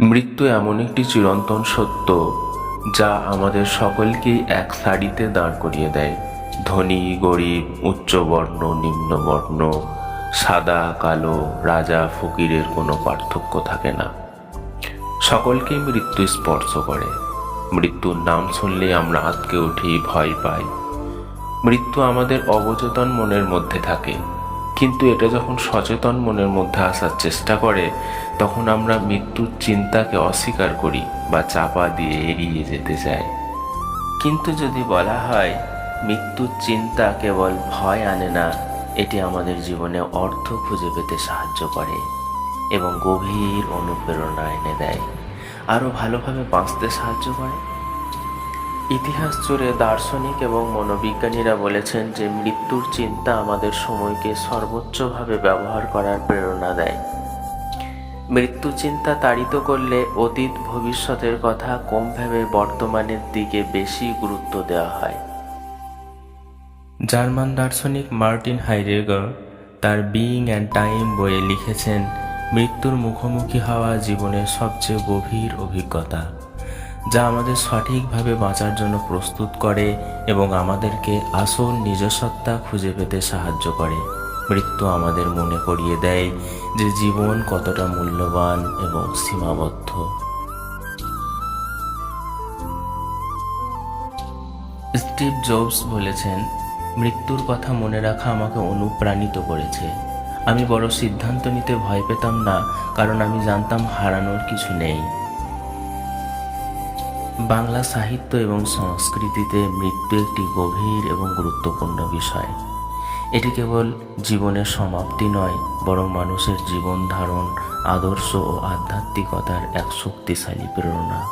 মৃত্যু এমন একটি চিরন্তন সত্য যা আমাদের সকলকেই এক সারিতে দাঁড় করিয়ে দেয়। ধনী, গরিব, উচ্চবর্ণ, নিম্নবর্ণ, সাদা, কালো, রাজা, ফকিরের কোনো পার্থক্য থাকে না। সকলকেই মৃত্যু স্পর্শ করে। মৃত্যুর নাম শুনলে আমরা আতকে উঠি, ভয় পাই। মৃত্যু আমাদের অবচেতন মনের মধ্যে থাকে। কিন্তু এটা যখন সচেতন মনের মধ্যে আসার চেষ্টা করে, তখন আমরা মৃত্যুর চিন্তাকে অস্বীকার করি বা চাপা দিয়ে এড়িয়ে যেতে চাই। কিন্তু যদি বলা হয়, মৃত্যুর চিন্তা কেবল ভয় আনে না, এটি আমাদের জীবনে অর্থ খুঁজে পেতে সাহায্য করে এবং গভীর অনুপ্রেরণা এনে দেয়। আরও ভালোভাবে বাঁচতে সাহায্য করে। ইতিহাস জুড়ে দার্শনিক এবং মনোবিজ্ঞানীরা বলেছেন যে মৃত্যুর চিন্তা আমাদের সময়কে সর্বোচ্চভাবে ব্যবহার করার প্রেরণা দেয়। মৃত্যু চিন্তা তাড়িত করলে অতীত ভবিষ্যতের কথা কম ভেবে বর্তমানের দিকে বেশি গুরুত্ব দেওয়া হয়। জার্মান দার্শনিক মার্টিন হাইডেগার তার বিইং অ্যান্ড টাইম বইয়ে লিখেছেন, মৃত্যুর মুখোমুখি হওয়া জীবনের সবচেয়ে গভীর অভিজ্ঞতা। যা আমাদের সঠিকভাবে বাঁচার জন্য প্রস্তুত করে এবং আমাদেরকে আসল নিজস্বত্তা খুঁজে পেতে সাহায্য করে। মৃত্যু আমাদের মনে করিয়ে দেয় যে জীবন কতটা মূল্যবান এবং সীমাবদ্ধ। স্টিভ জবস বলেছেন, মৃত্যুর কথা মনে রাখা আমাকে অনুপ্রাণিত করেছে। আমি বড় সিদ্ধান্ত নিতে ভয় পেতাম না, কারণ আমি জানতাম হারানোর কিছু নেই। বাংলা সাহিত্য এবং সংস্কৃতিতে মৃত্যু একটি গভীর এবং গুরুত্বপূর্ণ বিষয়। এটি কেবল জীবনের সমাপ্তি নয়, বরং মানুষের জীবন ধারণ, আদর্শ ও আধ্যাত্মিকতার এক শক্তিশালী প্রেরণা।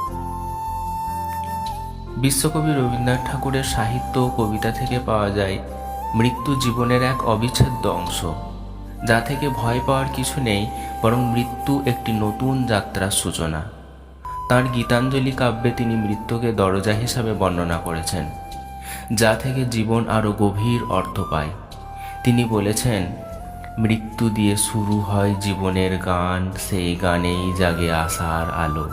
বিশ্বকবি রবীন্দ্রনাথ ঠাকুরের সাহিত্য ও কবিতা থেকে পাওয়া যায় মৃত্যু জীবনের এক অবিচ্ছেদ্য অংশ। যা থেকে ভয় পাওয়ার কিছু নেই, বরং মৃত্যু একটি নতুন যাত্রার সূচনা। তাঁর গীতাঞ্জলি কাব্যে তিনি মৃত্যুকে দরজা হিসাবে বর্ণনা করেছেন, যা থেকে জীবন আরও গভীর অর্থ পায়। তিনি বলেছেন, মৃত্যু দিয়ে শুরু হয় জীবনের গান সেই গানেই জাগে আশার আলো।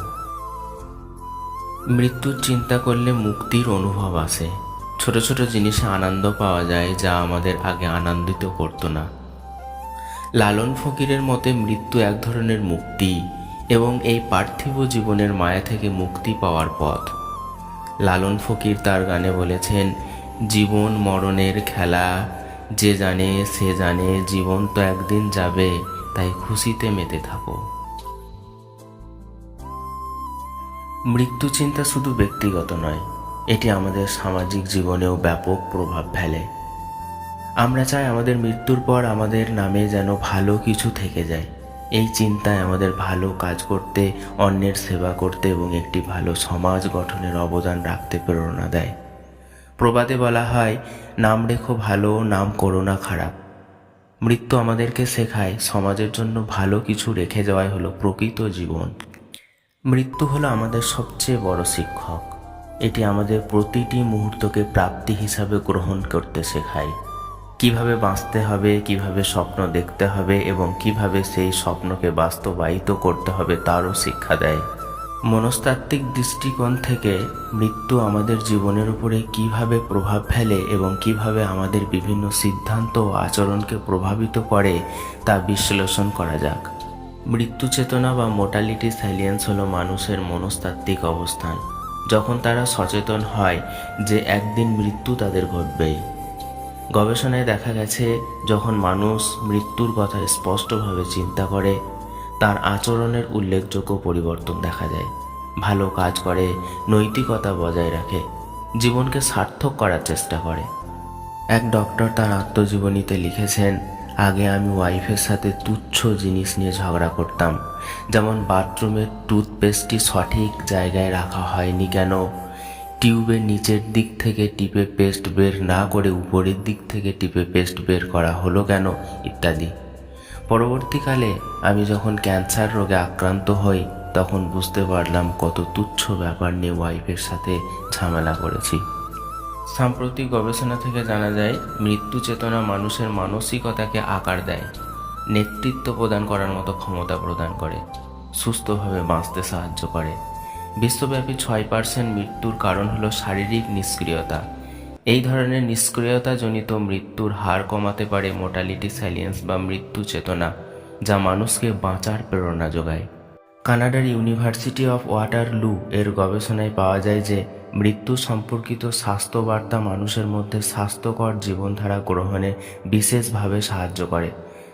মৃত্যুর চিন্তা করলে মুক্তির অনুভব আসে। ছোট ছোট জিনিসে আনন্দ পাওয়া যায় যা আমাদের আগে আনন্দিত করতো না। লালন ফকিরের মতে মৃত্যু এক ধরনের মুক্তি এবং এই পার্থিব জীবনের মায়া থেকে মুক্তি পাওয়ার পথ। লালন ফকির তার গানে বলেছেন, জীবন মরণের খেলা, যে জানে সে জানে, জীবন তো একদিন যাবে, তাই খুশিতে মেতে থাকো। মৃত্যু চিন্তা শুধু ব্যক্তিগত নয়, এটি আমাদের সামাজিক জীবনেও ব্যাপক প্রভাব ফেলে। আমরা চাই আমাদের মৃত্যুর পর আমাদের নামে যেন ভালো কিছু থেকে যায়। এই চিন্তায় আমাদের ভালো কাজ করতে, অন্যের সেবা করতে এবং একটি ভালো সমাজ গঠনের অবদান রাখতে প্রেরণা দেয়। প্রবাদে বলা হয়, নাম রেখো ভালো, নাম করো না খারাপ। মৃত্যু আমাদেরকে শেখায়, সমাজের জন্য ভালো কিছু রেখে যাওয়াই হলো প্রকৃত জীবন। মৃত্যু হলো আমাদের সবচেয়ে বড় শিক্ষক। এটি আমাদের প্রতিটি মুহূর্তকে প্রাপ্তি হিসাবে গ্রহণ করতে শেখায়। কীভাবে বাঁচতে হবে, কীভাবে স্বপ্ন দেখতে হবে এবং কীভাবে সেই স্বপ্নকে বাস্তবায়িত করতে হবে তারও শিক্ষা দেয়। মনস্তাত্ত্বিক দৃষ্টিকোণ থেকে মৃত্যু আমাদের জীবনের উপরে কীভাবে প্রভাব ফেলে এবং কীভাবে আমাদের বিভিন্ন সিদ্ধান্ত ও আচরণকে প্রভাবিত করে তা বিশ্লেষণ করা যাক। মৃত্যু চেতনা বা মোটালিটি সাইলিয়েন্স হলো মানুষের মনস্তাত্ত্বিক অবস্থান। যখন তারা সচেতন হয় যে একদিন মৃত্যু তাদের ঘটবেই। গবেষণায় দেখা গেছে, যখন মানুষ মৃত্যুর কথা স্পষ্টভাবে চিন্তা করে, তার আচরণের উল্লেখযোগ্য পরিবর্তন দেখা যায়। ভালো কাজ করে, নৈতিকতা বজায় রাখে, জীবনকে সার্থক করার চেষ্টা করে। এক ডক্টর তার আত্মজীবনীতে লিখেছেন, আগে আমি ওয়াইফের সাথে তুচ্ছ জিনিস নিয়ে ঝগড়া করতাম। যেমন বাথরুমের টুথপেস্টটি সঠিক জায়গায় রাখা হয়নি কেন? টিউবের নিচের দিক থেকে টিপে পেস্ট বের না করে উপরের দিক থেকে টিপে পেস্ট বের করা হলো কেন ইত্যাদি। পরবর্তীকালে আমি যখন ক্যান্সার রোগে আক্রান্ত হই, তখন বুঝতে পারলাম কত তুচ্ছ ব্যাপার নিয়ে ওয়াইফের সাথে ঝামেলা করেছি। সাম্প্রতিক গবেষণা থেকে জানা যায়, মৃত্যু চেতনা মানুষের মানসিকতাকে আকার দেয়, নেতৃত্ব প্রদান করার মতো ক্ষমতা প্রদান করে, সুস্থভাবে বাঁচতে সাহায্য করে। বিশ্বব্যাপী ছয় পার্সেন্ট মৃত্যুর কারণ হলো শারীরিক নিষ্ক্রিয়তা। এই ধরনের নিষ্ক্রিয়তাজনিত মৃত্যুর হার কমাতে পারে মোটালিটি সাইলেন্স বা মৃত্যু চেতনা, যা মানুষকে বাঁচার প্রেরণা যোগায়। কানাডার ইউনিভার্সিটি অফ ওয়াটার লু এর গবেষণায় পাওয়া যায় যে, মৃত্যু সম্পর্কিত স্বাস্থ্য বার্তা মানুষের মধ্যে স্বাস্থ্যকর জীবনধারা গ্রহণে বিশেষভাবে সাহায্য করে।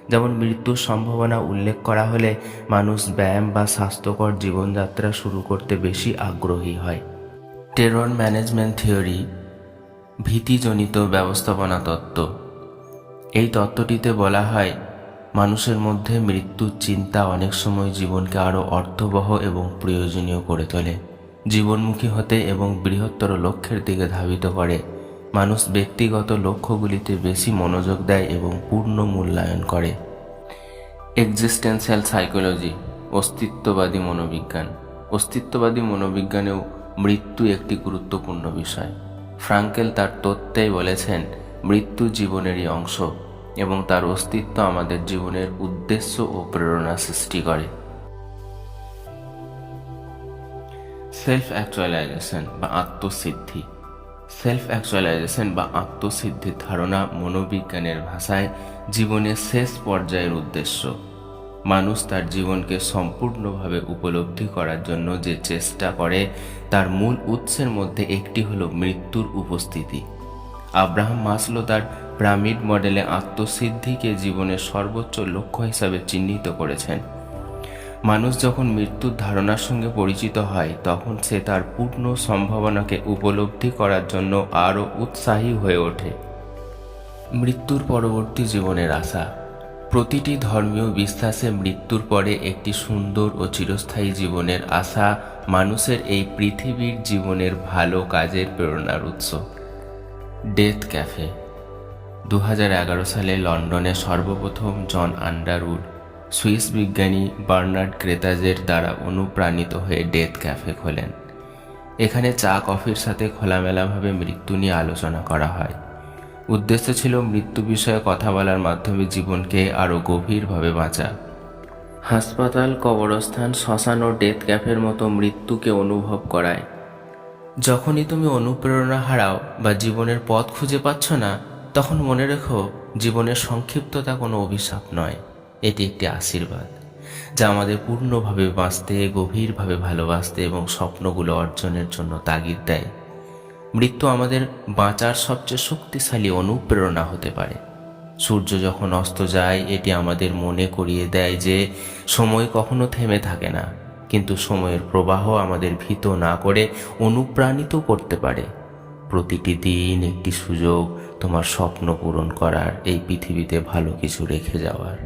যেমন মৃত্যুর সম্ভাবনা উল্লেখ করা হলে মানুষ ব্যায়াম বা স্বাস্থ্যকর জীবনযাত্রা শুরু করতে বেশি আগ্রহী হয়। টেরর ম্যানেজমেন্ট থিওরি, ভীতিজনিত ব্যবস্থাপনা তত্ত্ব। এই তত্ত্বটিতে বলা হয়, মানুষের মধ্যে মৃত্যুর চিন্তা অনেক সময় জীবনকে আরও অর্থবহ এবং প্রয়োজনীয় করে তোলে। জীবনমুখী হতে এবং বৃহত্তর লক্ষ্যের দিকে ধাবিত করে। মানুষ ব্যক্তিগত লক্ষ্যগুলিতে বেশি মনোযোগ দেয় এবং পূর্ণ মূল্যায়ন করে। এক্সিস্টেন্সিয়াল সাইকোলজি অস্তিত্ববাদী মনোবিজ্ঞান। অস্তিত্ববাদী মনোবিজ্ঞানেও মৃত্যু একটি গুরুত্বপূর্ণ বিষয়। ফ্রাঙ্কেল তার তত্ত্বেই বলেছেন, মৃত্যু জীবনেরই অংশ এবং তার অস্তিত্ব আমাদের জীবনের উদ্দেশ্য ও প্রেরণা সৃষ্টি করে। সেলফ অ্যাকচুয়ালাইজেশন বা আত্মসিদ্ধি। সেলফ অ্যাকচুয়ালাইজেশন বা আত্মসিদ্ধির ধারণা মনোবিজ্ঞানের ভাষায় জীবনের শেষ পর্যায়ের উদ্দেশ্য। মানুষ তার জীবনকে সম্পূর্ণভাবে উপলব্ধি করার জন্য যে চেষ্টা করে, তার মূল উৎসের মধ্যে একটি হলো মৃত্যুর উপস্থিতি। আব্রাহাম মাসলো তার পিরামিড মডেলে আত্মসিদ্ধিকে জীবনের সর্বোচ্চ লক্ষ্য হিসাবে চিহ্নিত করেছেন। মানুষ যখন মৃত্যুর ধারণার সঙ্গে পরিচিত হয়, তখন সে তার পূর্ণ সম্ভাবনাকে উপলব্ধি করার জন্য আরও উৎসাহী হয়ে ওঠে। মৃত্যুর পরবর্তী জীবনের আশা। প্রতিটি ধর্মীয় বিশ্বাসে মৃত্যুর পরে একটি সুন্দর ও চিরস্থায়ী জীবনের আশা মানুষের এই পৃথিবীর জীবনের ভালো কাজের প্রেরণার উৎস। Death cafe. দু হাজার এগারো সালে লন্ডনে সর্বপ্রথম জন আন্ডারউড সুইস বিজ্ঞানী বার্নার্ড ক্রেতাজের দ্বারা অনুপ্রাণিত হয়ে ডেথ ক্যাফে খোলেন। এখানে চা, কফির সাথে খোলামেলাভাবে মৃত্যু নিয়ে আলোচনা করা হয়। উদ্দেশ্য ছিল মৃত্যু বিষয়ে কথা বলার মাধ্যমে জীবনকে আরও গভীরভাবে বাঁচা। হাসপাতাল, কবরস্থান, শ্মশান ও ডেথ ক্যাফের মতো মৃত্যুকে অনুভব করায়। যখনই তুমি অনুপ্রেরণা হারাও বা জীবনের পথ খুঁজে পাচ্ছ না, তখন মনে রেখো, জীবনের সংক্ষিপ্ততা কোনো অভিশাপ নয়। এটি একটি আশীর্বাদ, যা আমাদের পূর্ণভাবে বাঁচতে, গভীরভাবে ভালোবাসতে এবং স্বপ্নগুলো অর্জনের জন্য তাগিদ দেয়। মৃত্যু আমাদের বাঁচার সবচেয়ে শক্তিশালী অনুপ্রেরণা হতে পারে। সূর্য যখন অস্ত যায়, এটি আমাদের মনে করিয়ে দেয় যে সময় কখনো থেমে থাকে না, কিন্তু সময়ের প্রবাহ আমাদের ভীত না করে অনুপ্রাণিত করতে পারে। প্রতিটি দিন একটি সুযোগ তোমার স্বপ্ন পূরণ করার এই পৃথিবীতে ভালো কিছু রেখে যাওয়ার।